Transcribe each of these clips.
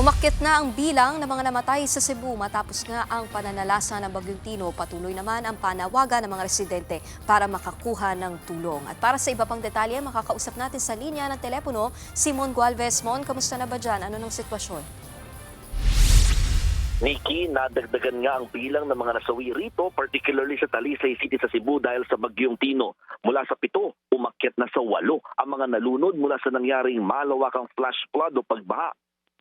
Umakyat na ang bilang ng mga namatay sa Cebu matapos nga ang pananalasa ng Bagyong Tino. Patuloy naman ang panawagan ng mga residente para makakuha ng tulong. At para sa iba pang detalye, makakausap natin sa linya ng telepono si Mon Gualvez. Mon, kamusta na ba dyan? Ano ng sitwasyon? Nikki, nadagdagan nga ang bilang ng mga nasawi rito, particularly sa Talisay City sa Cebu dahil sa Bagyong Tino. Mula sa pito, umakyat na sa walo ang mga nalunod mula sa nangyaring malawakang flash flood o pagbaha.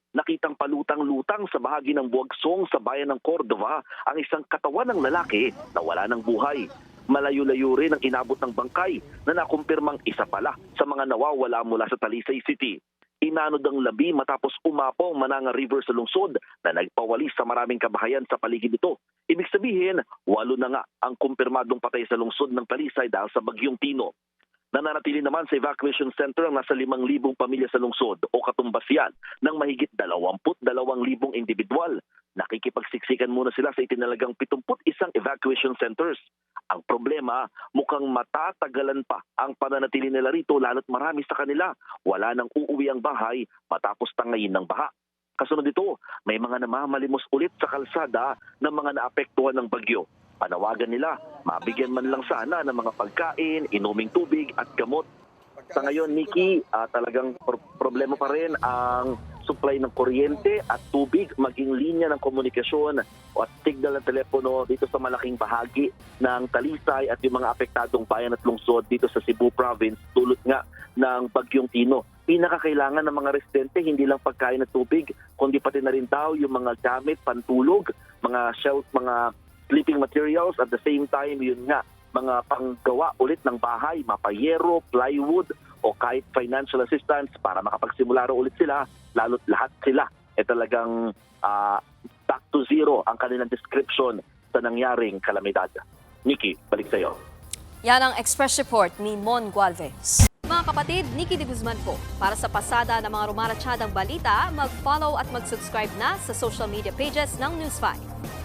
Nakitang palutang-lutang sa bahagi ng Buwagsong sa bayan ng Cordova ang isang katawan ng lalaki na wala ng buhay. Malayo-layo rin ang inabot ng bangkay na nakumpirmang isa pala sa mga nawawala mula sa Talisay City inanod ang labi matapos ang Mananga River sa lungsod na nagpawalis sa maraming kabahayan sa paligid nito. Ibig sabihin, walo na nga ang kumpirmadong patay sa lungsod ng Talisay dahil sa Bagyong Tino. Nananatili naman sa evacuation center ang nasa 5,000 pamilya sa lungsod o katumbas yan ng mahigit 22,000 individual. Nakikipagsiksikan muna sila sa itinalagang 71 evacuation centers. Ang problema, mukhang matatagalan pa ang pananatili nila rito lalo't marami sa kanila. Wala nang uuwi ang bahay matapos tangayin ng baha. Kasunod dito, may mga namamalimos ulit sa kalsada ng mga naapektuhan ng bagyo. Panawagan nila, mabigyan man lang sana ng mga pagkain, inuming tubig at gamot. Sa ngayon, Nikki, ah, talagang pro- problema pa rin ang supply ng kuryente at tubig, maging linya ng komunikasyon at signal ng telepono dito sa malaking bahagi ng Talisay at yung mga apektadong bayan at lungsod dito sa Cebu Province tulot nga ng Bagyong Tino. Pinakakailangan ng mga residente hindi lang pagkain at tubig, kundi pati na rin daw yung mga gamit, pantulog, mga shelf, mga sleeping materials at the same time yun nga mga panggawa ulit ng bahay, mapayero, plywood o kahit financial assistance para makapagsimula ro ulit sila, lalo't lahat sila ay talagang ah, back to zero ang kanilang description sa nangyaring kalamidad. Nikki, balik sa iyo. Yan ang Express Report ni Mon Gualvez. Mga kapatid, Nikki de Guzman po. Para sa pasada ng mga rumaratsyadang balita, mag-follow at mag-subscribe na sa social media pages ng News 5.